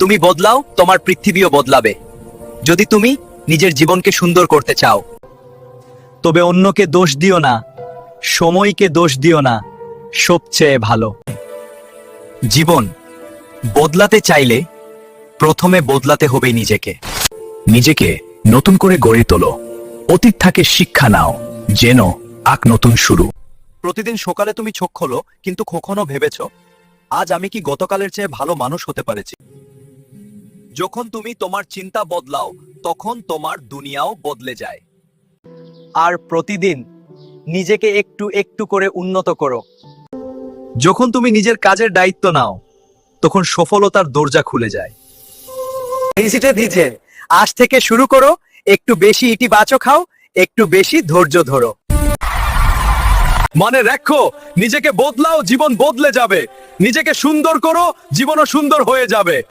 তুমি বদলাও, তোমার পৃথিবীও বদলাবে। যদি তুমি নিজের জীবনকে সুন্দর করতে চাও। তবে অন্যকে দোষ দিও না, সময়কে দোষ দিও না, সবচেয়ে ভালো। জীবন, বদলাতে চাইলে প্রথমে বদলাতে হবে নিজেকে। নিজেকে নতুন করে গড়ে তোলো। অতীত থাকে শিক্ষা নাও, যেন আক নতুন শুরু। প্রতিদিন সকালে তুমি চোখ খোলো, কিন্তু কখনো ভেবেছ, আজ আমি কি গতকালের চেয়ে ভালো মানুষ হতে পারেছি? যখন তুমি তোমার চিন্তা বদলাও তখন তোমার দুনিয়াও বদলে যায়। আর প্রতিদিন নিজেকে একটু একটু করে উন্নত করো। যখন তুমি নিজের কাজের দায়িত্ব নাও তখন সফলতার দরজা খুলে যায়। আজ থেকে শুরু করো একটু বেশি ইতিবাচক খাও একটু বেশি ধৈর্য ধরো। মানে রাখো নিজেকে বদলাও জীবন বদলে যাবে। নিজেকে সুন্দর করো জীবনও সুন্দর হয়ে যাবে।